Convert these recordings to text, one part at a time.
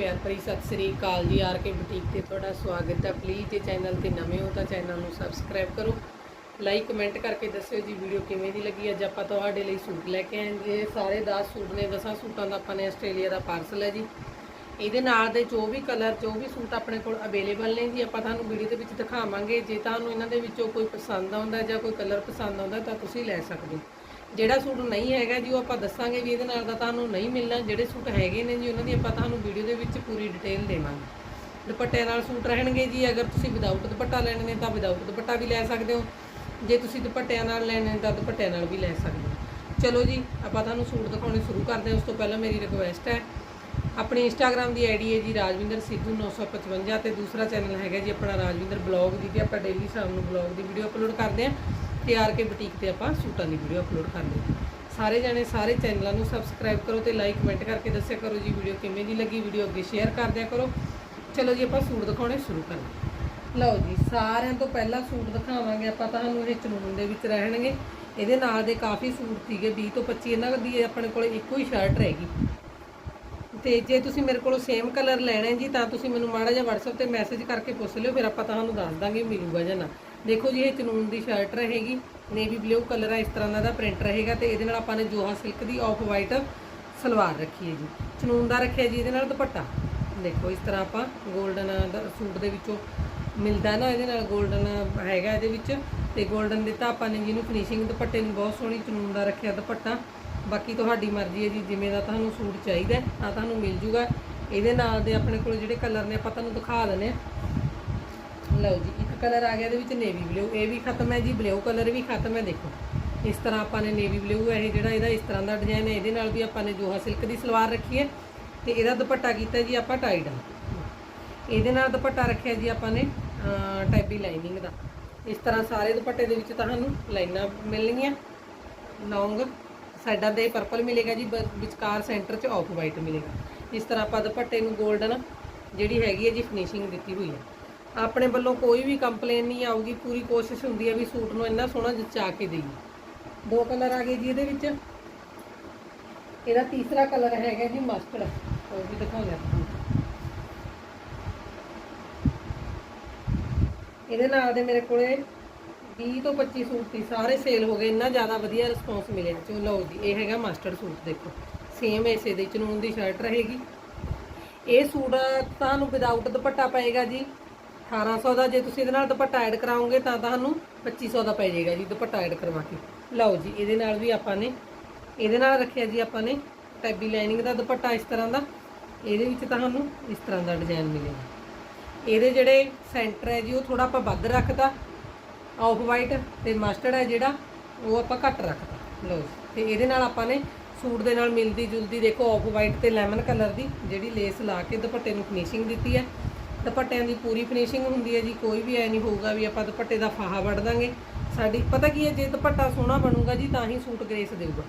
ਪਿਆਰ ਭਰੀ ਸਤਿ ਸ੍ਰੀ ਅਕਾਲ ਜੀ, ਆਰ ਕੇ ਬੁਟੀਕ ਤੇ ਤੁਹਾਡਾ ਸਵਾਗਤ ਹੈ। ਪਲੀਜ਼ ਜੇ ਚੈਨਲ ਤੇ ਨਵੇਂ ਹੋ ਤਾਂ ਚੈਨਲ ਨੂੰ ਸਬਸਕ੍ਰਾਈਬ ਕਰੋ। ਲਾਈਕ ਕਮੈਂਟ ਕਰਕੇ ਦੱਸਿਓ ਜੀ ਵੀਡੀਓ ਕਿਵੇਂ ਦੀ ਲੱਗੀ। ਅੱਜ ਆਪਾਂ ਤੁਹਾਡੇ ਲਈ ਸੂਟ ਲੈ ਕੇ ਆਏ ਜੀ ਸਾਰੇ 10 ਸੂਟ ਨੇ 10 ਸੂਟਾਂ ਦਾ ਆਪਾਂ ਨੇ ਆਸਟ੍ਰੇਲੀਆ ਦਾ ਪਾਰਸਲ ਹੈ ਜੀ। ਇਹਦੇ ਨਾਲ ਦੇ ਜੋ ਵੀ ਕਲਰ ਜੋ ਵੀ ਸੂਟ ਆਪਣੇ ਕੋਲ ਅਵੇਲੇਬਲ ਨੇ ਜੀ, ਆਪਾਂ ਤੁਹਾਨੂੰ ਵੀਡੀਓ ਦੇ ਵਿੱਚ ਦਿਖਾਵਾਂਗੇ। ਜੇ ਤੁਹਾਨੂੰ ਇਹਨਾਂ ਦੇ ਵਿੱਚੋਂ ਕੋਈ ਪਸੰਦ ਆਉਂਦਾ ਜਾਂ ਕੋਈ ਕਲਰ ਪਸੰਦ ਆਉਂਦਾ ਤਾਂ ਤੁਸੀਂ ਲੈ ਸਕਦੇ ਹੋ। ਜਿਹੜਾ ਸੂਟ ਨਹੀਂ ਹੈਗਾ ਜੀ, ਉਹ ਆਪਾਂ ਦੱਸਾਂਗੇ ਵੀ ਇਹਦੇ ਨਾਲ ਦਾ ਤੁਹਾਨੂੰ ਨਹੀਂ ਮਿਲਣਾ। ਜਿਹੜੇ ਸੂਟ ਹੈਗੇ ਨੇ ਜੀ, ਉਹਨਾਂ ਦੀ ਆਪਾਂ ਤੁਹਾਨੂੰ ਵੀਡੀਓ ਦੇ ਵਿੱਚ ਪੂਰੀ ਡਿਟੇਲ ਦੇਵਾਂਗੇ। ਦੁਪੱਟੇ ਨਾਲ ਸੂਟ ਰਹਿਣਗੇ ਜੀ, ਅਗਰ ਤੁਸੀਂ ਵਿਦਆਊਟ ਦੁਪੱਟਾ ਲੈਣੇ ਨੇ ਤਾਂ ਵਿਦਆਊਟ ਦੁਪੱਟਾ ਵੀ ਲੈ ਸਕਦੇ ਹੋ। ਜੇ ਤੁਸੀਂ ਦੁਪੱਟਿਆਂ ਨਾਲ ਲੈਣੇ ਨੇ ਤਾਂ ਦੁਪੱਟਿਆਂ ਨਾਲ ਵੀ ਲੈ ਸਕਦੇ ਹੋ। ਚਲੋ ਜੀ, ਆਪਾਂ ਤੁਹਾਨੂੰ ਸੂਟ ਦਿਖਾਉਣੇ ਸ਼ੁਰੂ ਕਰਦੇ ਹਾਂ। ਉਸ ਤੋਂ ਪਹਿਲਾਂ ਮੇਰੀ ਰਿਕੁਐਸਟ ਹੈ, ਆਪਣੀ ਇੰਸਟਾਗ੍ਰam ਦੀ ਆਈਡੀ ਹੈ ਜੀ, ਰਾਜਵਿੰਦਰ ਸਿੱਧੂ 955 ਤੇ ਦੂਸਰਾ ਚੈਨਲ ਹੈਗਾ ਜੀ, ਆਪਣਾ ਰਾਜਵਿੰਦਰ ਬਲੌਗ ਜਿਹਦੇ ਆਪਾਂ ਡੇਲੀ ਸ਼ਾਮ ਨੂੰ ਬਲੌਗ ਦੀ ਵੀਡੀਓ ਅਪਲੋਡ ਕਰਦੇ ਹਾਂ। ਤੇ ਆਰ ਕੇ ਬੁਟੀਕ ਤੇ ਆਪਾਂ ਸੂਟਾਂ ਦੀ ਵੀਡੀਓ ਅਪਲੋਡ ਕਰਦੇ ਹਾਂ ਸਾਰੇ ਜਣੇ ਸਾਰੇ ਚੈਨਲਾਂ ਨੂੰ ਸਬਸਕ੍ਰਾਈਬ ਕਰੋ ਤੇ ਲਾਈਕ ਕਮੈਂਟ ਕਰਕੇ ਦੱਸਿਆ ਕਰੋ ਜੀ ਵੀਡੀਓ ਕਿਵੇਂ ਦੀ ਲੱਗੀ ਵੀਡੀਓ ਅੱਗੇ ਸ਼ੇਅਰ ਕਰ ਦਿਆ ਕਰੋ। ਚਲੋ ਜੀ ਆਪਾਂ ਸੂਟ ਦਿਖਾਉਣੇ ਸ਼ੁਰੂ ਕਰਦੇ ਹਾਂ। ਲਓ ਜੀ, ਸਾਰਿਆਂ ਤੋਂ ਪਹਿਲਾਂ ਸੂਟ ਦਿਖਾਵਾਂਗੇ, ਆਪਾਂ ਤੁਹਾਨੂੰ ਇਹ ਚਨੂਨ ਦੇ ਵਿੱਚ ਰਹਿਣਗੇ। ਇਹਦੇ ਨਾਲ ਦੇ ਕਾਫੀ ਸੂਟ ਸੀਗੇ 20 ਤੋਂ 25 ਇਹਨਾਂ ਦੀ ਆਪਣੇ ਕੋਲ ਇੱਕੋ ਹੀ ਸ਼ਰਟ ਰਹਿ ਗਈ। ਤੇ ਜੇ ਤੁਸੀਂ ਮੇਰੇ ਕੋਲੋਂ ਸੇਮ ਕਲਰ ਲੈਣਾ ਜੀ, ਤਾਂ ਤੁਸੀਂ ਮੈਨੂੰ ਮਾੜਾ ਜਿਹਾ WhatsApp ਤੇ ਮੈਸੇਜ ਕਰਕੇ ਪੁੱਛ ਲਿਓ, ਫਿਰ ਆਪਾਂ ਤੁਹਾਨੂੰ ਦੱਸ ਦਾਂਗੇ ਮਿਲੂਗਾ ਜਾਂ ਨਾ। ਦੇਖੋ ਜੀ, ਇਹ ਚਨੂਨ ਦੀ ਸ਼ਰਟ ਰਹੇਗੀ ਨੇਵੀ ਬਲੂ ਕਲਰ ਆ, ਇਸ ਤਰ੍ਹਾਂ ਦਾ ਪ੍ਰਿੰਟ ਰਹੇਗਾ ਤੇ ਇਹਦੇ ਨਾਲ ਆਪਾਂ ਨੇ ਜੋਹਾ ਸਿਲਕ ਦੀ ਆਫ ਵਾਈਟ ਸਲਵਾਰ ਰੱਖੀ ਹੈ ਜੀ। ਚਨੂਨ ਦਾ ਰੱਖਿਆ ਜੀ, ਇਹਦੇ ਨਾਲ ਦੁਪੱਟਾ। ਦੇਖੋ, ਇਸ ਤਰ੍ਹਾਂ ਆਪਾਂ 골ਡਨ ਸੂਟ ਦੇ ਵਿੱਚੋਂ ਮਿਲਦਾ ਨਾ, ਇਹਦੇ ਨਾਲ 골ਡਨ ਹੈਗਾ ਇਹਦੇ ਵਿੱਚ ਤੇ 골ਡਨ ਦਿੱਤਾ ਆਪਾਂ ਨੇ ਜੀ ਜਿਹਨੂੰ ਫਿਨਿਸ਼ਿੰਗ ਦੁਪੱਟੇ ਨੂੰ, ਬਹੁਤ ਸੋਹਣੀ ਚਨੂਨ ਦਾ ਰੱਖਿਆ ਦੁਪੱਟਾ। ਬਾਕੀ ਤੁਹਾਡੀ ਮਰਜ਼ੀ ਹੈ ਜੀ, ਜਿਵੇਂ ਦਾ ਤੁਹਾਨੂੰ ਸੂਟ ਚਾਹੀਦਾ ਤਾਂ ਤੁਹਾਨੂੰ ਮਿਲ ਜੂਗਾ। ਇਹਦੇ ਨਾਲ ਦੇ ਆਪਣੇ ਕੋਲ ਜਿਹੜੇ ਕਲਰ ਨੇ, ਆਪਾਂ ਤੁਹਾਨੂੰ ਦਿਖਾ ਦਨੇ ਲਓ ਜੀ ਕਲਰ ਆ ਗਿਆ, ਇਹਦੇ ਵਿੱਚ ਨੇਵੀ ਬਲੂ ਇਹ ਵੀ ਖਤਮ ਹੈ ਜੀ ਬਲੂ ਕਲਰ ਵੀ ਖਤਮ ਹੈ ਦੇਖੋ। ਇਸ ਤਰ੍ਹਾਂ ਆਪਾਂ ਨੇ ਨੇਵੀ ਬਲੂ ਹੈ ਇਹ ਜਿਹੜਾ ਇਹਦਾ ਇਸ ਤਰ੍ਹਾਂ ਦਾ ਡਿਜ਼ਾਈਨ ਹੈ, ਇਹਦੇ ਨਾਲ ਵੀ ਆਪਾਂ ਨੇ ਜੋਹਾ ਸਿਲਕ ਦੀ ਸਲਵਾਰ ਰੱਖੀ ਹੈ ਤੇ ਇਹਦਾ ਦੁਪੱਟਾ ਕੀਤਾ ਜੀ ਆਪਾਂ ਟਾਈਡ ਇਹਦੇ ਨਾਲ ਦੁਪੱਟਾ ਰੱਖਿਆ ਜੀ ਆਪਾਂ ਨੇ ਟੈਬੀ ਲਾਈਨਿੰਗ ਦਾ ਇਸ ਤਰ੍ਹਾਂ ਸਾਰੇ ਦੁਪੱਟੇ ਦੇ ਵਿੱਚ ਤੁਹਾਨੂੰ ਲਾਈਨਾਂ ਮਿਲਣਗੀਆਂ। ਲੌਂਗ ਸਾਈਡਾਂ ਦੇ ਪਰਪਲ ਮਿਲੇਗਾ ਜੀ, ਬ- ਵਿਚਕਾਰ ਸੈਂਟਰ 'ਚ ਆਫ ਵਾਈਟ ਮਿਲੇਗਾ। ਇਸ ਤਰ੍ਹਾਂ ਆਪਾਂ ਦੁਪੱਟੇ ਨੂੰ 골ਡਨ ਜਿਹੜੀ ਹੈਗੀ ਹੈ ਜੀ ਫਿਨਿਸ਼ਿੰਗ ਦਿੱਤੀ ਹੋਈ ਹੈ। ਆਪਣੇ ਵੱਲੋਂ ਕੋਈ ਵੀ ਕੰਪਲੇਨ ਨਹੀਂ ਆਊਗੀ, ਪੂਰੀ ਕੋਸ਼ਿਸ਼ ਹੁੰਦੀ ਹੈ ਵੀ ਸੂਟ ਨੂੰ ਇੰਨਾ ਸੋਹਣਾ ਜਚਾ ਕੇ ਦੇਈਏ। ਦੋ ਕਲਰ ਆ ਗਏ ਜੀ ਇਹਦੇ ਵਿੱਚ। ਇਹਦਾ ਤੀਸਰਾ ਕਲਰ ਹੈਗਾ ਜੀ ਮਸਟਰਡ ਉਹ ਵੀ ਦਿਖਾਉਂਦੇ ਆਪਾਂ ਇਹਦੇ ਨਾਲ ਦੇ ਮੇਰੇ ਕੋਲੇ 20 ਤੋਂ 25 ਸੂਟ ਸੀ, ਸਾਰੇ ਸੇਲ ਹੋ ਗਏ, ਇੰਨਾ ਜ਼ਿਆਦਾ ਵਧੀਆ ਰਿਸਪੌਂਸ ਮਿਲਿਆ। ਚਲੋ ਲਓ ਜੀ, ਇਹ ਹੈਗਾ ਮਸਟਰਡ ਸੂਟ, ਦੇਖੋ। ਸੇਮ ਇਸੇ ਦੇ, ਚਨੂਨ ਦੀ ਸ਼ਰਟ ਰਹੇਗੀ। ਇਹ ਸੂਟ ਤੁਹਾਨੂੰ ਵਿਦਆਊਟ ਦੁਪੱਟਾ ਪਏਗਾ ਜੀ। 1800 ਦਾ, ਜੇ ਤੁਸੀਂ ਇਹਦੇ ਨਾਲ ਦੁਪੱਟਾ ਐਡ ਕਰਾਓਗੇ ਤਾਂ ਤੁਹਾਨੂੰ 2500 ਦਾ ਪੈ ਜਾਏਗਾ ਜੀ, ਦੁਪੱਟਾ ਐਡ ਕਰਵਾ ਕੇ। ਲਓ ਜੀ, ਇਹਦੇ ਨਾਲ ਵੀ ਆਪਾਂ ਨੇ, ਇਹਦੇ ਨਾਲ ਰੱਖਿਆ ਜੀ ਆਪਾਂ ਨੇ ਟੈਬੀ ਲਾਈਨਿੰਗ ਦਾ ਦੁਪੱਟਾ ਇਸ ਤਰ੍ਹਾਂ ਦਾ। ਇਹਦੇ ਵਿੱਚ ਤੁਹਾਨੂੰ ਇਸ ਤਰ੍ਹਾਂ ਦਾ ਡਿਜ਼ਾਈਨ ਮਿਲੇਗਾ। ਇਹਦੇ ਜਿਹੜੇ ਸੈਂਟਰ ਹੈ ਜੀ, ਉਹ ਥੋੜਾ ਆਪਾਂ ਵੱਧ ਰੱਖਦਾ ਆਫ ਵਾਈਟ ਤੇ ਮਸਟਰਡ ਹੈ ਜਿਹੜਾ, ਉਹ ਆਪਾਂ ਘੱਟ ਰੱਖਦਾ ਲਓ ਜੀ। ਤੇ ਇਹਦੇ ਨਾਲ ਆਪਾਂ ਨੇ ਸੂਟ ਦੇ ਨਾਲ ਮਿਲਦੀ ਜੁਲਦੀ ਦੇਖੋ, ਆਫ ਵਾਈਟ ਤੇ ਲੈਮਨ ਕਲਰ ਦੀ ਜਿਹੜੀ ਲੇਸ ਲਾ ਕੇ ਦੁਪੱਟੇ ਨੂੰ ਫਿਨਿਸ਼ਿੰਗ ਦਿੱਤੀ ਹੈ। ਦੁਪੱਟਿਆਂ ਦੀ ਪੂਰੀ ਫਿਨਿਸ਼ਿੰਗ ਹੁੰਦੀ ਹੈ ਜੀ, ਕੋਈ ਵੀ ਐ ਨਹੀਂ ਹੋਊਗਾ ਵੀ ਆਪਾਂ ਦੁਪੱਟੇ ਦਾ ਫਾਹਾ ਵੱਢ ਦਾਂਗੇ। ਸਾਡੀ, ਪਤਾ ਕੀ ਹੈ, ਜੇ ਦੁਪੱਟਾ ਸੋਹਣਾ ਬਣੂਗਾ ਜੀ, ਤਾਂ ਹੀ ਸੂਟ ਗ੍ਰੇਸ ਦੇਊਗਾ।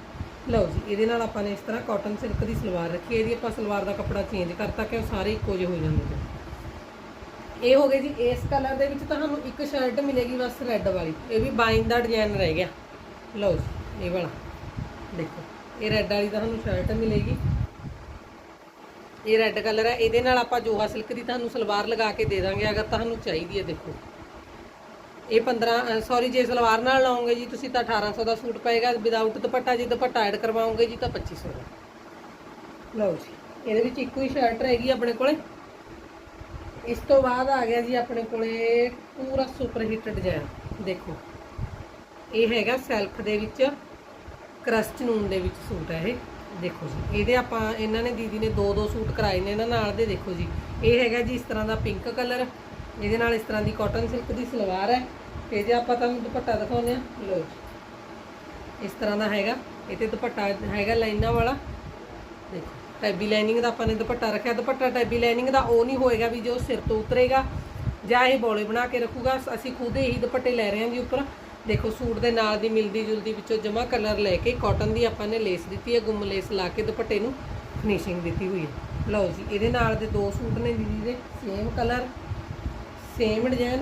ਲਓ ਜੀ, ਇਹਦੇ ਨਾਲ ਆਪਾਂ ਨੇ ਇਸ ਤਰ੍ਹਾਂ ਕਾਟਨ ਸਿਲਕ ਦੀ ਸਲਵਾਰ ਰੱਖੀ ਇਹਦੀ ਆਪਾਂ ਸਲਵਾਰ ਦਾ ਕੱਪੜਾ ਚੇਂਜ ਕਰਤਾ ਕਿ ਉਹ ਸਾਰੇ ਇੱਕੋ ਜਿਹੇ ਹੋ ਜਾਂਦੇ ਨੇ। ਇਹ ਹੋ ਗਏ ਜੀ, ਇਸ ਕਲਰ ਦੇ ਵਿੱਚ ਤੁਹਾਨੂੰ ਇੱਕ ਸ਼ਰਟ ਮਿਲੇਗੀ ਬਸ ਰੈੱਡ ਵਾਲੀ। ਇਹ ਵੀ ਬਾਈਨ ਦਾ ਡਿਜ਼ਾਈਨ ਰਹਿ ਗਿਆ। ਲਓ ਜੀ, ਇਹ ਵਾਲਾ। ਦੇਖੋ, ਇਹ ਰੈੱਡ ਵਾਲੀ ਤੁਹਾਨੂੰ ਸ਼ਰਟ ਮਿਲੇਗੀ। ਇਹ ਰੈੱਡ ਕਲਰ ਹੈ ਇਹਦੇ ਨਾਲ ਆਪਾਂ ਜੋਹਾ ਸਿਲਕ ਦੀ ਤੁਹਾਨੂੰ ਸਲਵਾਰ ਲਗਾ ਕੇ ਦੇ ਦਾਂਗੇ, ਅਗਰ ਤੁਹਾਨੂੰ ਚਾਹੀਦੀ ਹੈ ਦੇਖੋ। ਇਹ 15 ਸੌਰੀ ਜੇ ਸਲਵਾਰ ਨਾਲ ਲਾਉਂਗੇ ਜੀ, ਤੁਸੀਂ ਤਾਂ 1800 ਦਾ ਸੂਟ ਪਏਗਾ ਵਿਦਆਊਟ ਦੁਪੱਟਾ, ਜੇ ਦੁਪੱਟਾ ਐਡ ਕਰਵਾਉਂਗੇ ਜੀ, ਤਾਂ 2500 ਦਾ। ਲਓ ਜੀ, ਇਹਦੇ ਵਿੱਚ ਇੱਕੋ ਹੀ ਸ਼ਰਟ ਰਹੇਗੀ ਆਪਣੇ ਕੋਲੇ। ਇਸ ਤੋਂ ਬਾਅਦ ਆ ਗਿਆ ਜੀ ਆਪਣੇ ਕੋਲੇ ਪੂਰਾ ਸੁਪਰ ਹਿੱਟ ਡਿਜ਼ਾਈਨ ਦੇਖੋ। ਇਹ ਹੈਗਾ ਸੈਲਫ ਦੇ ਵਿੱਚ ਕਰਸਟ ਨੂਨ ਦੇ ਵਿੱਚ ਸੂਟ ਹੈ ਇਹ। ਦੇਖੋ ਜੀ, ਇਹਦੇ ਆਪਾਂ, ਇਹਨਾਂ ਨੇ ਦੀਦੀ ਨੇ ਦੋ ਦੋ ਸੂਟ ਕਰਾਏ ਨੇ ਇਹਨਾਂ ਨਾਲ ਦੇ, ਦੇਖੋ ਜੀ। ਇਹ ਹੈਗਾ ਜੀ ਇਸ ਤਰ੍ਹਾਂ ਦਾ ਪਿੰਕ ਕਲਰ ਇਹਦੇ ਨਾਲ ਇਸ ਤਰ੍ਹਾਂ ਦੀ ਕਾਟਨ ਸਿਲਕ ਦੀ ਸਲਵਾਰ ਹੈ। ਤੇ ਜੇ ਆਪਾਂ ਤੁਹਾਨੂੰ ਦੁਪੱਟਾ ਦਿਖਾਉਂਦੇ ਆ ਲੋ ਜੀ। ਇਸ ਤਰ੍ਹਾਂ ਦਾ ਹੈਗਾ ਇਹ ਤੇ ਦੁਪੱਟਾ ਹੈਗਾ ਲਾਈਨਾਂ ਵਾਲਾ। ਦੇਖੋ ਟੈਬੀ ਲਾਈਨਿੰਗ ਦਾ ਆਪਾਂ ਨੇ ਦੁਪੱਟਾ ਰੱਖਿਆ। ਦੁਪੱਟਾ ਟੈਬੀ ਲਾਈਨਿੰਗ ਦਾ ਉਹ ਨਹੀਂ ਹੋਏਗਾ ਵੀ ਜੋ ਸਿਰ ਤੋਂ ਉਤਰੇਗਾ ਜਾਂ ਇਹ ਬੋਲੇ ਬਣਾ ਕੇ ਰੱਖੂਗਾ। ਅਸੀਂ ਖੁਦ ਹੀ ਦੁਪੱਟੇ ਲੈ ਰਹੇ ਹਾਂ ਜੀ ਉੱਪਰ। ਦੇਖੋ, ਸੂਟ ਦੇ ਨਾਲ ਦੀ ਮਿਲਦੀ ਜੁਲਦੀ ਵਿੱਚੋਂ ਜਮਾ ਕਲਰ ਲੈ ਕੇ ਕਾਟਨ ਦੀ ਆਪਾਂ ਨੇ ਲੇਸ ਦਿੱਤੀ ਹੈ, ਗੁੰਮ ਲੇਸ ਲਾ ਕੇ ਦੁਪੱਟੇ ਨੂੰ ਫਿਨਿਸ਼ਿੰਗ ਦਿੱਤੀ ਹੋਈ ਹੈ। ਲਓ ਜੀ, ਇਹਦੇ ਨਾਲ ਦੇ ਦੋ ਸੂਟ ਨੇ ਦੀਦੀ ਦੇ ਸੇਮ ਕਲਰ ਸੇਮ ਡਿਜ਼ਾਈਨ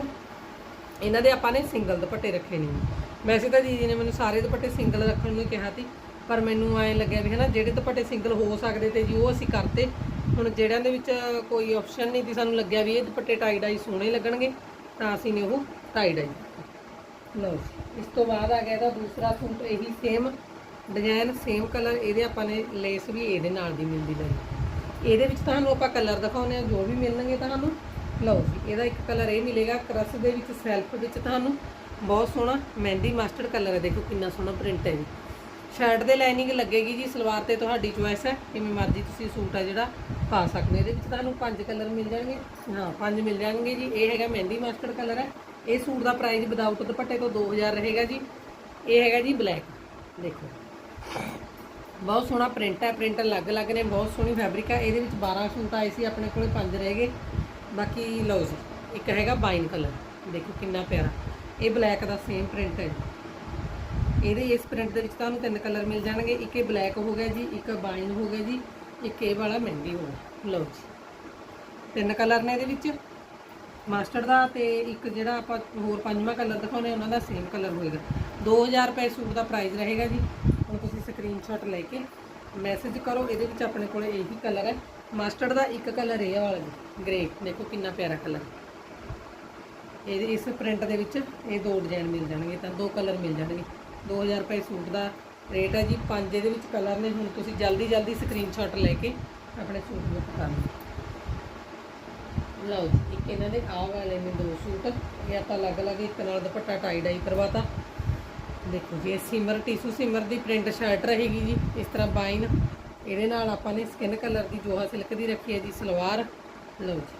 ਇਹਨਾਂ ਦੇ ਆਪਾਂ ਨੇ ਸਿੰਗਲ ਦੁਪੱਟੇ ਰੱਖੇ ਨੇ। ਵੈਸੇ ਤਾਂ ਦੀਦੀ ਨੇ ਮੈਨੂੰ ਸਾਰੇ ਦੁਪੱਟੇ ਸਿੰਗਲ ਰੱਖਣ ਨੂੰ ਹੀ ਕਿਹਾ ਸੀ, ਪਰ ਮੈਨੂੰ ਐਂ ਲੱਗਿਆ ਵੀ ਹਨਾ, ਜਿਹੜੇ ਦੁਪੱਟੇ ਸਿੰਗਲ ਹੋ ਸਕਦੇ ਤੇ ਜੀ, ਉਹ ਅਸੀਂ ਕਰਤੇ। ਹੁਣ ਜਿਹੜਿਆਂ ਦੇ ਵਿੱਚ ਕੋਈ ਆਪਸ਼ਨ ਨਹੀਂ ਸੀ, ਸਾਨੂੰ ਲੱਗਿਆ ਵੀ ਇਹ ਦੁਪੱਟੇ ਟਾਈ ਡਾਈ ਸੋਹਣੇ ਲੱਗਣਗੇ, ਤਾਂ ਅਸੀਂ ਨੇ ਉਹ ਟਾਈ ਡਾਈ ਲਓ ਜੀ। ਇਸ ਤੋਂ ਬਾਅਦ ਆ ਗਿਆ ਇਹਦਾ ਦੂਸਰਾ ਸੂਟ, ਇਹੀ ਸੇਮ ਡਿਜ਼ਾਈਨ ਸੇਮ ਕਲਰ ਇਹਦੇ ਆਪਾਂ ਨੇ ਲੇਸ ਵੀ ਇਹਦੇ ਨਾਲ ਦੀ ਮਿਲਦੀ ਲਈ ਇਹਦੇ ਵਿੱਚ ਤੁਹਾਨੂੰ ਆਪਾਂ ਕਲਰ ਦਿਖਾਉਂਦੇ ਆ ਜੋ ਵੀ ਮਿਲਣਗੇ ਤੁਹਾਨੂੰ। ਲਓ ਜੀ, ਇਹਦਾ ਇੱਕ ਕਲਰ ਇਹ ਮਿਲੇਗਾ ਕਰਸ ਦੇ ਵਿੱਚ ਸੈਲਫ ਵਿੱਚ ਤੁਹਾਨੂੰ ਬਹੁਤ ਸੋਹਣਾ ਮਹਿੰਦੀ ਮਸਟਰਡ ਕਲਰ ਹੈ, ਦੇਖੋ ਕਿੰਨਾ ਸੋਹਣਾ ਪ੍ਰਿੰਟ ਹੈ ਜੀ। ਸ਼ਰਟ ਦੇ ਲਾਈਨਿੰਗ ਲੱਗੇਗੀ ਜੀ, ਸਲਵਾਰ ਤੇ ਤੁਹਾਡੀ ਚੁਆਇਸ ਹੈ ਕਿਵੇਂ ਮਰਜ਼ੀ ਤੁਸੀਂ ਸੂਟ ਆ ਜਿਹੜਾ ਪਾ ਸਕਦੇ ਇਹਦੇ ਵਿੱਚ ਤੁਹਾਨੂੰ ਪੰਜ ਕਲਰ ਮਿਲ ਜਾਣਗੇ। ਹਾਂ, ਪੰਜ ਮਿਲ ਜਾਣਗੇ ਜੀ। ਇਹ ਹੈਗਾ ਮਹਿੰਦੀ ਮਸਟਰਡ ਕਲਰ ਹੈ। ਇਹ ਸੂਟ ਦਾ ਪ੍ਰਾਈਸ ਵਿਦਆਊਟ ਦੁਪੱਟੇ ਤੋਂ 2000 ਰਹੇਗਾ ਜੀ। ਇਹ ਹੈਗਾ ਜੀ ਬਲੈਕ ਦੇਖੋ। ਬਹੁਤ ਸੋਹਣਾ ਪ੍ਰਿੰਟ ਹੈ ਪ੍ਰਿੰਟ ਅਲੱਗ-ਅਲੱਗ ਨੇ, ਬਹੁਤ ਸੋਹਣੀ ਫੈਬਰਿਕ ਹੈ। ਇਹਦੇ ਵਿੱਚ 12 ਸੂਟ ਆਏ ਸੀ, ਆਪਣੇ ਕੋਲੇ 5 ਰਹਿ ਗਏ। ਬਾਕੀ ਲਓ ਜੀ, ਇੱਕ ਹੈਗਾ ਬਾਈਨ ਕਲਰ ਦੇਖੋ ਕਿੰਨਾ ਪਿਆਰਾ। ਇਹ ਬਲੈਕ ਦਾ ਸੇਮ ਪ੍ਰਿੰਟ ਹੈ ਜੀ। ਇਹਦੇ ਇਸ ਪ੍ਰਿੰਟ ਦੇ ਵਿੱਚ ਤੁਹਾਨੂੰ ਤਿੰਨ ਕਲਰ ਮਿਲ ਜਾਣਗੇ। ਇੱਕ ਇਹ ਬਲੈਕ ਹੋ ਗਿਆ ਜੀ, ਇੱਕ ਬਾਈਨ ਹੋ ਗਿਆ ਜੀ, ਇੱਕ ਇਹ ਵਾਲਾ ਮਹਿੰਦੀ ਹੋ ਗਿਆ। ਲਓ ਜੀ। ਤਿੰਨ ਕਲਰ ਨੇ ਇਹਦੇ ਵਿੱਚ। ਮਾਸਟਰ ਦਾ ਤੇ ਇੱਕ ਜਿਹੜਾ ਆਪਾਂ ਹੋਰ ਪੰਜਵਾਂ ਕਲਰ ਦਿਖਾਉਣੇ ਉਹਨਾਂ ਦਾ ਸੇਮ ਕਲਰ ਹੋਏਗਾ। 2000 ਰੁਪਏ ਸੂਟ ਦਾ ਪ੍ਰਾਈਸ ਰਹੇਗਾ ਜੀ। ਹੁਣ ਤੁਸੀਂ ਸਕਰੀਨਸ਼ਾਟ ਲੈ ਕੇ ਮੈਸੇਜ ਕਰੋ, ਇਹਦੇ ਵਿੱਚ ਆਪਣੇ ਕੋਲ ਇਹੀ ਕਲਰ ਹੈ। ਮਾਸਟਰ ਦਾ ਇੱਕ ਕਲਰ ਇਹ ਵਾਲਾ ਜੀ ਗ੍ਰੇ ਦੇਖੋ ਕਿੰਨਾ ਪਿਆਰਾ ਕਲਰ। ਇਹਦੇ ਇਸ ਪ੍ਰਿੰਟ ਦੇ ਵਿੱਚ ਇਹ ਦੋ ਡਿਜ਼ਾਈਨ ਮਿਲ ਜਾਣਗੇ, ਤਾਂ ਦੋ ਕਲਰ ਮਿਲ ਜਾਣਗੇ। 2000 ਰੁਪਏ ਸੂਟ ਦਾ ਰੇਟ ਹੈ ਜੀ। ਪੰਜ ਇਹਦੇ ਵਿੱਚ ਕਲਰ ਨੇ। ਹੁਣ ਤੁਸੀਂ ਜਲਦੀ ਜਲਦੀ ਸਕਰੀਨਸ਼ਾਟ ਲੈ ਕੇ ਆਪਣੇ ਸੂਟ ਬੁੱਕ ਕਰ ਲਓ ਲਓ ਜੀ, ਇੱਕ ਇਹਨਾਂ ਦੇ ਆਹ ਵਾਲੇ ਨੇ ਦੋ ਸੂਟ, ਇਹ ਆਪਾਂ ਅਲੱਗ-ਅਲੱਗ ਇੱਕ ਨਾਲ ਦੁਪੱਟਾ ਟਾਈ ਡਾਈ ਕਰਵਾਤਾ। ਦੇਖੋ ਜੀ, ਇਹ ਸਿਮਰ, ਟਿਸ਼ੂ ਸਿਮਰ ਦੀ ਪ੍ਰਿੰਟ ਸ਼ਰਟ ਰਹੇਗੀ ਜੀ, ਇਸ ਤਰ੍ਹਾਂ ਬਾਈਨ। ਇਹਦੇ ਨਾਲ ਆਪਾਂ ਨੇ ਸਕਿਨ ਕਲਰ ਦੀ ਜੋਹਾ ਸਿਲਕ ਦੀ ਰੱਖੀ ਹੈ ਜੀ, ਸਲਵਾਰ। ਲਓ ਜੀ,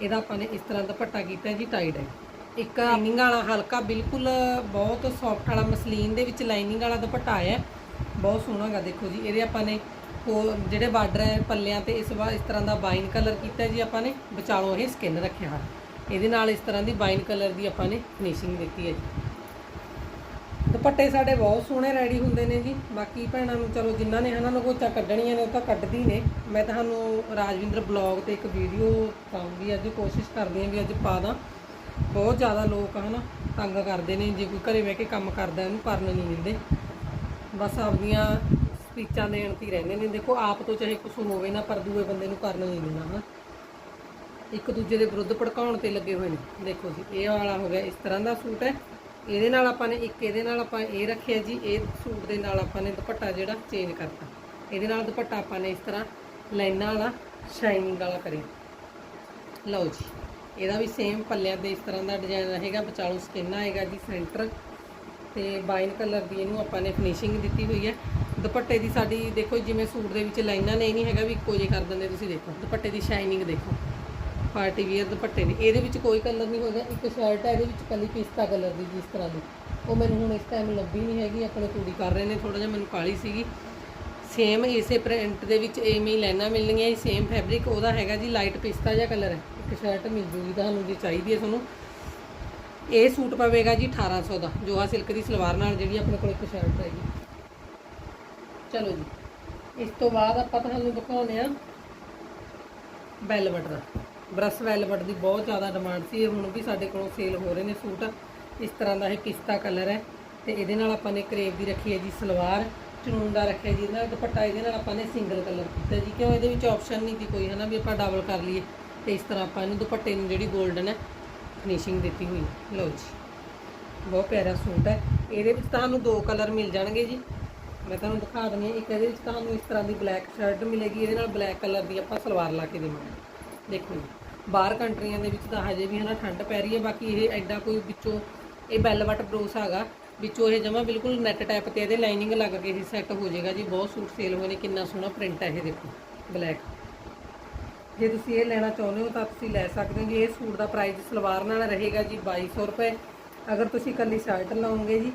ਇਹਦਾ ਆਪਾਂ ਨੇ ਇਸ ਤਰ੍ਹਾਂ ਦੁਪੱਟਾ ਕੀਤਾ ਜੀ ਟਾਈ ਡਾਈ ਇੱਕ ਲਾਈਨਿੰਗ ਵਾਲਾ ਹਲਕਾ, ਬਿਲਕੁਲ ਬਹੁਤ ਸੌਫਟ ਵਾਲਾ, ਮਸਲੀਨ ਦੇ ਵਿੱਚ ਲਾਈਨਿੰਗ ਵਾਲਾ ਦੁਪੱਟਾ ਆਇਆ ਬਹੁਤ ਸੋਹਣਾ ਗਾ ਦੇਖੋ ਜੀ, ਇਹਦੇ ਆਪਾਂ ਨੇ ਜਿਹੜੇ ਬਾਰਡਰ ਹੈ ਪੱਲਿਆਂ ਤੇ ਇਸ ਵਾਰ ਇਸ ਤਰ੍ਹਾਂ ਦਾ ਬਾਈਨ ਕਲਰ ਕੀਤਾ ਜੀ ਆਪਾਂ ਨੇ। ਵਿਚਾਲੋਂ ਇਹ ਸਕਿਨ ਰੱਖਿਆ ਹੈ ਇਹਦੇ ਨਾਲ ਇਸ ਤਰ੍ਹਾਂ ਦੀ ਬਾਈਨ ਕਲਰ ਦੀ ਆਪਾਂ ਨੇ ਫਿਨਿਸ਼ਿੰਗ ਦਿੱਤੀ ਹੈ ਜੀ। ਦੁਪੱਟੇ ਸਾਡੇ ਬਹੁਤ ਸੋਹਣੇ ਰੈਡੀ ਹੁੰਦੇ ਨੇ ਜੀ। ਬਾਕੀ ਭੈਣਾਂ ਨੂੰ ਚਲੋ ਜਿਨ੍ਹਾਂ ਨੇ ਹਨਾ ਨਗੋਚਾ ਕੱਢਣੀਆਂ ਨੇ ਉਹ ਤਾਂ ਕੱਢਦੀ ਨੇ। ਮੈਂ ਤੁਹਾਨੂੰ ਰਾਜਵਿੰਦਰ ਬਲੌਗ ਤੇ ਇੱਕ ਵੀਡੀਓ ਪਾਉਂਗੀ। ਅੱਜ ਕੋਸ਼ਿਸ਼ ਕਰਦੀ ਹਾਂ ਵੀ ਅੱਜ ਪਾ ਦਾਂ। ਬਹੁਤ ਜ਼ਿਆਦਾ ਲੋਕ ਹਨਾ ਤੰਗ ਕਰਦੇ ਨੇ। ਜੇ ਕੋਈ ਘਰੇ ਬਹਿ ਕੇ ਕੰਮ ਕਰਦਾ ਉਹਨੂੰ ਕਰਨ ਨਹੀਂ ਦਿੰਦੇ। ਬਸ ਆਪਦੀਆਂ ਸਪੀਚਾਂ ਦੇਣ ਤੇ ਰਹਿੰਦੇ ਨੇ। ਦੇਖੋ, ਆਪ ਤੋਂ ਚਾਹੇ ਕੁਝ ਹੋਵੇ ਨਾ, ਪਰ ਦੂਏ ਬੰਦੇ ਨੂੰ ਕਰਨ ਨਹੀਂ ਦਿੰਦਾ ਹਨਾ ਇੱਕ ਦੂਜੇ ਦੇ ਵਿਰੁੱਧ ਭੜਕਾਉਣ ਤੇ ਲੱਗੇ ਹੋਏ ਨੇ। ਦੇਖੋ ਜੀ, ਇਹ ਵਾਲਾ ਹੋ ਗਿਆ, ਇਸ ਤਰ੍ਹਾਂ ਦਾ ਸੂਟ ਹੈ। ਇਹਦੇ ਨਾਲ ਆਪਾਂ ਨੇ ਇੱਕ, ਇਹਦੇ ਨਾਲ ਆਪਾਂ ਇਹ ਰੱਖਿਆ ਜੀ, ਇਹ ਸੂਟ ਦੇ ਨਾਲ ਆਪਾਂ ਨੇ ਦੁਪੱਟਾ ਜਿਹੜਾ ਚੇਂਜ ਕਰਤਾ। ਇਹਦੇ ਨਾਲ ਦੁਪੱਟਾ ਆਪਾਂ ਨੇ ਇਸ ਤਰ੍ਹਾਂ ਲਾਈਨਾਂ ਵਾਲਾ ਸ਼ਾਈਨਿੰਗ ਵਾਲਾ ਕਰਿਆ। ਲਓ ਜੀ, ਇਹਦਾ ਵੀ ਸੇਮ ਪੱਲਿਆਂ ਤੇ ਇਸ ਤਰ੍ਹਾਂ ਦਾ ਡਿਜ਼ਾਈਨ ਰਹੇਗਾ। ਵਿਚਾਲੂ ਸਕਿਨ ਆਏਗਾ ਜੀ ਸੈਂਟਰ ਤੇ ਬਾਈਨ ਕਲਰ ਦੀ ਇਹਨੂੰ ਆਪਾਂ ਨੇ ਫਿਨਿਸ਼ਿੰਗ ਦਿੱਤੀ ਹੋਈ ਹੈ। ਦੁਪੱਟੇ ਦੀ ਸਾਡੀ, ਦੇਖੋ ਜਿਵੇਂ ਸੂਟ ਦੇ ਵਿੱਚ ਲਾਈਨਾਂ ਨੇ, ਇਹ ਨਹੀਂ ਹੈਗਾ ਵੀ ਇੱਕੋ ਜਿਹੇ ਕਰ ਦਿੰਦੇ ਤੁਸੀਂ, ਦੇਖੋ। ਦੁਪੱਟੇ ਦੀ ਸ਼ਾਈਨਿੰਗ ਦੇਖੋ। ਪਾਰਟੀ ਵੀਅਰ ਦੁਪੱਟੇ ਨੇ। ਇਹਦੇ ਵਿੱਚ ਕੋਈ ਕਲਰ ਨਹੀਂ ਹੋਗਾ ਇੱਕ ਸ਼ਰਟ ਹੈ ਇਹਦੇ ਵਿੱਚ ਕੱਲੀ ਪਿਸਤਾ ਕਲਰ ਦੀ ਜਿਸ ਤਰ੍ਹਾਂ ਦੀ। ਉਹ ਮੈਨੂੰ ਹੁਣ ਇਸ ਟਾਈਮ ਲੱਭੀ ਨਹੀਂ ਹੈਗੀ, ਆਪਣੇ ਕੁੜੀ ਕਰ ਰਹੇ ਨੇ ਥੋੜਾ ਜਿਹਾ ਮੈਨੂੰ ਕਾਲੀ ਸੀਗੀ। ਸੇਮ ਇਸੇ ਪ੍ਰਿੰਟ ਦੇ ਵਿੱਚ ਐਵੇਂ ਹੀ ਲਾਈਨਾਂ ਮਿਲਣਗੀਆਂ ਜੀ ਸੇਮ ਫੈਬਰਿਕ ਉਹਦਾ ਹੈਗਾ ਜੀ ਲਾਈਟ ਪਿਸਤਾ ਜਿਹਾ ਕਲਰ ਹੈ। ਇੱਕ ਸ਼ਰਟ ਮਿਲ ਜੂਗੀ ਤੁਹਾਨੂੰ, ਜੇ ਚਾਹੀਦੀ ਹੈ ਤੁਹਾਨੂੰ। ਇਹ ਸੂਟ ਪਵੇਗਾ ਜੀ 1800 ਦਾ ਜੋਹਾ ਸਿਲਕ ਦੀ ਸਲਵਾਰ ਨਾਲ, ਜਿਹੜੀ ਆਪਣੇ ਕੋਲ ਇੱਕ ਸ਼ਰਟ ਹੈਗੀ। ਚਲੋ ਜੀ। ਇਸ ਤੋਂ ਬਾਅਦ ਆਪਾਂ ਤੁਹਾਨੂੰ ਦਿਖਾਉਂਦੇ ਆ ਵੈਲਵਟ ਦਾ ਬਰਸ ਵੈਲਵਟ ਦੀ ਬਹੁਤ ਜ਼ਿਆਦਾ ਡਿਮਾਂਡ ਸੀ। ਇਹ ਹੁਣ ਵੀ ਸਾਡੇ ਕੋਲੋਂ ਸੇਲ ਹੋ ਰਹੇ ਨੇ ਸੂਟ। ਇਸ ਤਰ੍ਹਾਂ ਦਾ ਇਹ ਪਿਸਤਾ ਕਲਰ ਹੈ। ਤੇ ਇਹਦੇ ਨਾਲ ਆਪਾਂ ਨੇ ਕਰੇਵ ਦੀ ਰੱਖੀ ਹੈ ਜੀ, ਸਲਵਾਰ। ਚਨੂਨ ਦਾ ਰੱਖਿਆ ਜੀ ਇਹਦਾ। ਦੁਪੱਟਾ ਇਹਦੇ ਨਾਲ ਆਪਾਂ ਨੇ ਸਿੰਗਲ ਕਲਰ ਕੀਤਾ ਜੀ। ਕਿਉਂ? ਇਹਦੇ ਵਿੱਚ ਆਪਸ਼ਨ ਨਹੀਂ ਦੀ ਕੋਈ, ਹਨਾ, ਵੀ ਆਪਾਂ ਡਬਲ ਕਰ ਲਈਏ। ਤੇ ਇਸ ਤਰ੍ਹਾਂ ਆਪਾਂ ਇਹਨੂੰ ਦੁਪੱਟੇ ਨੂੰ ਜਿਹੜੀ 골ਡਨ ਹੈ ਫਿਨਿਸ਼ਿੰਗ ਦਿੱਤੀ ਹੋਈ ਲਓ ਜੀ। ਬਹੁਤ ਪਿਆਰਾ ਸੂਟ ਹੈ। ਇਹਦੇ ਵਿੱਚ ਤੁਹਾਨੂੰ ਦੋ ਕਲਰ ਮਿਲ ਜਾਣਗੇ ਜੀ। ਮੈਂ ਤੁਹਾਨੂੰ ਦਿਖਾ ਦਿੰਦੀ ਹਾਂ, ਇੱਕ ਇਹਦੇ ਵਿੱਚ ਤੁਹਾਨੂੰ ਇਸ ਤਰ੍ਹਾਂ ਦੀ ਬਲੈਕ ਸ਼ਰਟ ਮਿਲੇਗੀ, ਇਹਦੇ ਨਾਲ ਬਲੈਕ ਕਲਰ ਦੀ ਆਪਾਂ ਸਲਵਾਰ ਲਾ ਕੇ ਦੇਵਾਂਗੇ। ਦੇਖੋ ਜੀ, ਬਾਹਰ ਕੰਟਰੀਆਂ ਦੇ ਵਿੱਚ ਤਾਂ ਹਜੇ ਵੀ ਹਨਾ ਠੰਡ ਪੈ ਰਹੀ ਹੈ, ਬਾਕੀ ਇਹ ਐਡਾ ਕੋਈ ਵਿੱਚੋਂ ਇਹ ਬੈਲਵਟ ਬਰੋਸ ਹੈਗਾ, ਵਿੱਚੋਂ ਇਹ ਜਮਾ ਬਿਲਕੁਲ ਨੈਟ ਟਾਈਪ ਤੇ ਇਹਦੇ ਲਾਈਨਿੰਗ ਲੱਗ ਕੇ ਹੀ ਸੈੱਟ ਹੋ ਜਾਏਗਾ ਜੀ। ਬਹੁਤ ਸੂਟ ਸੇਲ ਹੋਏ ਨੇ, ਕਿੰਨਾ ਸੋਹਣਾ ਪ੍ਰਿੰਟ ਹੈ ਇਹ ਦੇਖੋ ਬਲੈਕ ਜੇ ਤੁਸੀਂ ਇਹ ਲੈਣਾ ਚਾਹੁੰਦੇ ਹੋ ਤਾਂ ਤੁਸੀਂ ਲੈ ਸਕਦੇ ਹੋ ਜੀ। ਇਹ ਸੂਟ ਦਾ ਪ੍ਰਾਈਸ ਸਲਵਾਰ ਨਾਲ ਰਹੇਗਾ ਜੀ 2200 ਰੁਪਏ। ਅਗਰ ਤੁਸੀਂ ਇਕੱਲੀ ਸ਼ਰਟ ਲਾਓਗੇ ਜੀ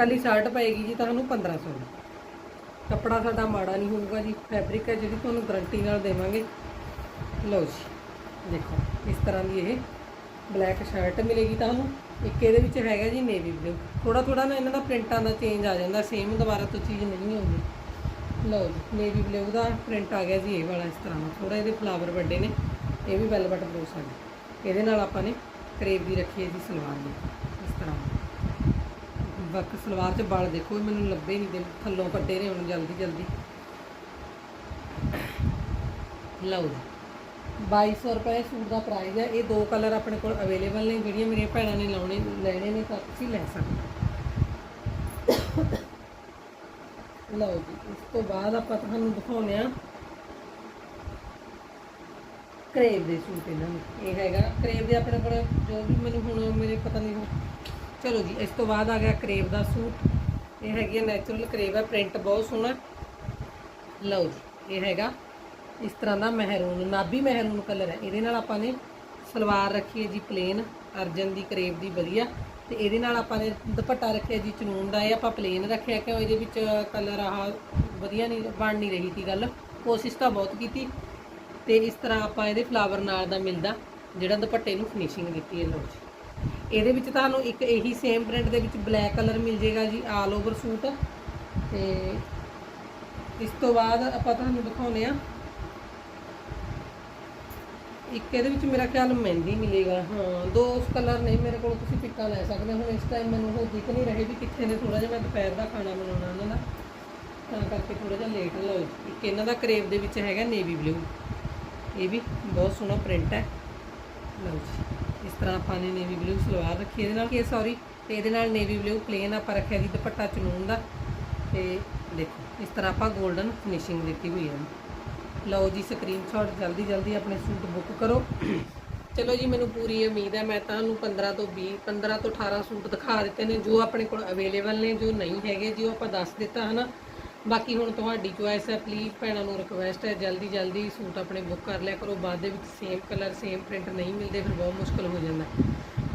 ਕੱਲੀ ਸ਼ਰਟ ਪਏਗੀ ਜੀ ਤੁਹਾਨੂੰ 1500 ਦੀ। ਕੱਪੜਾ ਸਾਡਾ ਮਾੜਾ ਨਹੀਂ ਹੋਊਗਾ ਜੀ ਫੈਬਰਿਕ ਹੈ ਜਿਹੜੀ ਤੁਹਾਨੂੰ ਗਰੰਟੀ ਨਾਲ ਦੇਵਾਂਗੇ। ਲਓ ਜੀ, ਦੇਖੋ, ਇਸ ਤਰ੍ਹਾਂ ਦੀ ਇਹ ਬਲੈਕ ਸ਼ਰਟ ਮਿਲੇਗੀ ਤੁਹਾਨੂੰ। ਇੱਕ ਇਹਦੇ ਵਿੱਚ ਹੈਗਾ ਜੀ ਨੇਵੀ ਬਲੂ ਥੋੜਾ ਥੋੜਾ ਨਾ ਇਹਨਾਂ ਦਾ ਪ੍ਰਿੰਟਾਂ ਦਾ ਚੇਂਜ ਆ ਜਾਂਦਾ ਸੇਮ ਦੁਬਾਰਾ ਤੋਂ ਚੀਜ਼ ਨਹੀਂ ਆਉਂਦੀ। ਲਓ ਜੀ ਨੇਵੀ ਬਲੂ ਦਾ ਪ੍ਰਿੰਟ ਆ ਗਿਆ ਜੀ, ਇਹ ਵਾਲਾ ਇਸ ਤਰ੍ਹਾਂ ਦਾ। ਥੋੜਾ ਇਹਦੇ ਫਲਾਵਰ ਵੱਡੇ ਨੇ, ਇਹ ਵੀ ਵੈਲਵਟ ਬਰੋਸ ਸਾਡੇ। ਇਹਦੇ ਨਾਲ ਆਪਾਂ ਨੇ ਕਰੇਬ ਦੀ ਰੱਖੀ ਹੈ ਜੀ, ਸਲਵਾਰ ਦੀ। ਬਾਕੀ ਸਲਵਾਰ 'ਚ ਬਲ ਦੇਖੋ ਮੈਨੂੰ ਲੱਭੇ ਨਹੀਂ ਦੇ ਥੱਲੋਂ ਕੱਢੇ ਨੇ ਹੁਣ ਜਲਦੀ ਜਲਦੀ। ਲਓ ਜੀ। 2200 ਰੁਪਏ ਸੂਟ ਦਾ ਪ੍ਰਾਈਸ ਹੈ। ਇਹ ਦੋ ਕਲਰ ਆਪਣੇ ਕੋਲ ਅਵੇਲੇਬਲ ਨੇ, ਜਿਹੜੀਆਂ ਮੇਰੀਆਂ ਭੈਣਾਂ ਨੇ ਲਾਉਣੇ, ਲੈਣੇ ਨੇ, ਤਾਂ ਤੁਸੀਂ ਲੈ ਸਕਦੇ ਲਓ ਜੀ, ਇਸ ਤੋਂ ਬਾਅਦ ਆਪਾਂ ਤੁਹਾਨੂੰ ਦਿਖਾਉਂਦੇ ਆ ਕਰੇਬ ਦੇ ਸੂਟ ਇਹਨਾਂ ਨੂੰ। ਇਹ ਹੈਗਾ ਕਰੇਬ ਦੇ ਆਪਣੇ ਕੋਲ ਜੋ ਵੀ ਮੈਨੂੰ ਹੁਣ ਮੇਰੇ ਪਤਾ ਨਹੀਂ ਚਲੋ ਜੀ, ਇਸ ਤੋਂ ਬਾਅਦ ਆ ਗਿਆ ਕਰੇਵ ਦਾ ਸੂਟ। ਇਹ ਹੈਗੀ ਹੈ ਨੈਚੁਰਲ ਕਰੇਵ ਹੈ ਪ੍ਰਿੰਟ ਬਹੁਤ ਸੋਹਣਾ। ਲਓ ਜੀ, ਇਹ ਹੈਗਾ। ਇਸ ਤਰ੍ਹਾਂ ਦਾ ਮਹਿਰੂਨ, ਨਾਭੀ ਮਹਿਰੂਨ ਕਲਰ ਹੈ। ਇਹਦੇ ਨਾਲ ਆਪਾਂ ਨੇ ਸਲਵਾਰ ਰੱਖੀ ਹੈ ਜੀ ਪਲੇਨ ਅਰਜਨ ਦੀ ਕਰੇਵ ਦੀ ਵਧੀਆ। ਤੇ ਇਹਦੇ ਨਾਲ ਆਪਾਂ ਨੇ ਦੁਪੱਟਾ ਰੱਖਿਆ ਜੀ, ਚਨੂਨ ਦਾ। ਇਹ ਆਪਾਂ ਪਲੇਨ ਰੱਖਿਆ ਕਿਉਂ ਇਹਦੇ ਵਿੱਚ ਕਲਰ ਆਹ ਵਧੀਆ ਨਹੀਂ, ਬਣ ਨਹੀਂ ਰਹੀ ਸੀ ਗੱਲ। ਕੋਸ਼ਿਸ਼ ਤਾਂ ਬਹੁਤ ਕੀਤੀ। ਤੇ ਇਸ ਤਰ੍ਹਾਂ ਆਪਾਂ ਇਹਦੇ ਫਲਾਵਰ ਨਾਲ ਦਾ ਮਿਲਦਾ, ਜਿਹੜਾ ਦੁਪੱਟੇ ਨੂੰ ਫਿਨਿਸ਼ਿੰਗ ਦਿੱਤੀ ਹੈ। ਲਓ ਜੀ। ਇਹਦੇ ਵਿੱਚ ਤੁਹਾਨੂੰ ਇੱਕ ਇਹੀ ਸੇਮ ਪ੍ਰਿੰਟ ਦੇ ਵਿੱਚ ਬਲੈਕ ਕਲਰ ਮਿਲ ਜੇਗਾ ਜੀ ਆਲ ਓਵਰ ਸੂਟ। ਤੇ ਇਸ ਤੋਂ ਬਾਅਦ ਆਪਾਂ ਤੁਹਾਨੂੰ ਦਿਖਾਉਂਦੇ ਆ ਇੱਕ ਇਹਦੇ ਵਿੱਚ ਮੇਰਾ ਖਿਆਲ ਮਹਿੰਦੀ ਮਿਲੇਗਾ। ਹਾਂ, ਦੋ ਕਲਰ ਨਹੀਂ ਮੇਰੇ ਕੋਲ, ਤੁਸੀਂ ਪਿੱਕਾ ਲੈ ਸਕਦੇ ਹੋ। ਹੁਣ ਇਸ ਟਾਈਮ ਮੈਨੂੰ ਉਹ ਦਿਖ ਨਹੀਂ ਰਹੇ ਵੀ ਕਿੱਥੇ ਨੇ ਥੋੜਾ ਜਿਹਾ ਮੈਂ ਦੁਪਹਿਰ ਦਾ ਖਾਣਾ ਬਣਾਉਣਾ ਉਹਨਾਂ ਦਾ। ਤਾਂ ਕਰਕੇ ਥੋੜਾ ਜਿਹਾ ਲੇਟ ਲਓ। ਇੱਕ ਇਹਨਾਂ ਦਾ ਕਰੇਵ ਦੇ ਵਿੱਚ ਹੈਗਾ ਨੇਵੀ ਬਲੂ ਇਹ ਵੀ ਬਹੁਤ ਸੋਹਣਾ ਪ੍ਰਿੰਟ ਹੈ। ਲਓ ਜੀ, ਇਸ ਤਰ੍ਹਾਂ ਆਪਾਂ ਨੇ ਨੇਵੀ ਬਲੂ ਸਲਵਾਰ ਰੱਖੀ ਇਹਦੇ ਨਾਲ ਕੀ ਸੌਰੀ ਤੇ ਇਹਦੇ ਨਾਲ ਨੇਵੀ ਬਲੂ ਪਲੇਨ ਆਪਾਂ ਰੱਖਿਆ ਜੀ ਦੁਪੱਟਾ ਚਨੂਨ ਦਾ। ਤੇ ਦੇਖੋ, ਇਸ ਤਰ੍ਹਾਂ ਆਪਾਂ 골ਡਨ ਫਿਨਿਸ਼ਿੰਗ ਦਿੱਤੀ ਹੋਈ ਹੈ। ਲਓ ਜੀ ਸਕਰੀਨਸ਼ਾਟ ਜਲਦੀ ਜਲਦੀ ਆਪਣੇ ਸੂਟ ਬੁੱਕ ਕਰੋ। ਚਲੋ ਜੀ, ਮੈਨੂੰ ਪੂਰੀ ਉਮੀਦ ਹੈ, ਮੈਂ ਤੁਹਾਨੂੰ 15 ਤੋਂ 20 15 ਤੋਂ 18 ਸੂਟ ਦਿਖਾ ਦਿੱਤੇ ਨੇ, ਜੋ ਆਪਣੇ ਕੋਲ ਅਵੇਲੇਬਲ ਨੇ, ਜੋ ਨਹੀਂ ਹੈਗੇ, ਜੀ ਉਹ ਆਪਾਂ ਦੱਸ ਦਿੱਤਾ, ਹਨਾ? ਬਾਕੀ ਹੁਣ ਤੁਹਾਡੀ ਚੋਇਸ ਹੈ ਪਲੀਜ਼ ਭੈਣਾਂ ਨੂੰ ਰਿਕਵੈਸਟ ਹੈ, ਜਲਦੀ ਜਲਦੀ ਸੂਟ ਆਪਣੇ ਬੁੱਕ ਕਰ ਲਿਆ ਕਰੋ, ਬਾਅਦ ਦੇ ਵਿੱਚ ਸੇਮ ਕਲਰ ਸੇਮ ਪ੍ਰਿੰਟ ਨਹੀਂ ਮਿਲਦੇ, ਫਿਰ ਬਹੁਤ ਮੁਸ਼ਕਲ ਹੋ ਜਾਂਦਾ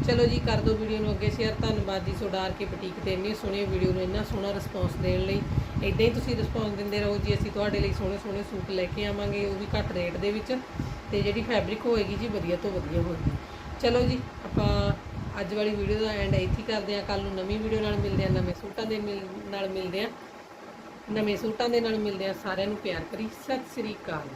ਚਲੋ ਜੀ, ਕਰ ਦਿਓ ਵੀਡੀਓ ਨੂੰ ਅੱਗੇ ਸ਼ੇਅਰ ਧੰਨਵਾਦ ਜੀ ਸੋਡਾਰ ਕੇ ਬੁਟੀਕ ਤੇ ਇੰਨੀ ਸੋਹਣੀ ਵੀਡੀਓ ਨੂੰ ਇੰਨਾ ਸੋਹਣਾ ਰਿਸਪੌਂਸ ਦੇਣ ਲਈ। ਇਦਾਂ ਹੀ ਤੁਸੀਂ ਰਿਸਪੌਂਸ ਦਿੰਦੇ ਰਹੋ ਜੀ, ਅਸੀਂ ਤੁਹਾਡੇ ਲਈ ਸੋਹਣੇ ਸੋਹਣੇ ਸੂਟ ਲੈ ਕੇ ਆਵਾਂਗੇ, ਉਹ ਵੀ ਘੱਟ ਰੇਟ ਦੇ ਵਿੱਚ, ਤੇ ਜਿਹੜੀ ਫੈਬਰਿਕ ਹੋਏਗੀ ਜੀ, ਵਧੀਆ ਤੋਂ ਵਧੀਆ ਹੋਏਗੀ। ਚਲੋ ਜੀ, ਆਪਾਂ ਅੱਜ ਵਾਲੀ ਵੀਡੀਓ ਦਾ ਐਂਡ ਇੱਥੇ ਕਰਦੇ ਹਾਂ ਕੱਲ ਨੂੰ ਨਵੀਂ ਵੀਡੀਓ ਨਾਲ ਮਿਲਦੇ ਹਾਂ, ਨਵੇਂ ਸੂਟਾਂ ਦੇ ਮਿਲ- ਨਾਲ ਮਿਲਦੇ ਹਾਂ। ਨਵੇਂ ਸੂਟਾਂ ਦੇ ਨਾਲ ਮਿਲਦੇ ਹਾਂ ਸਾਰਿਆਂ ਨੂੰ ਪਿਆਰ ਭਰੀ। ਸਤਿ ਸ੍ਰੀ ਅਕਾਲ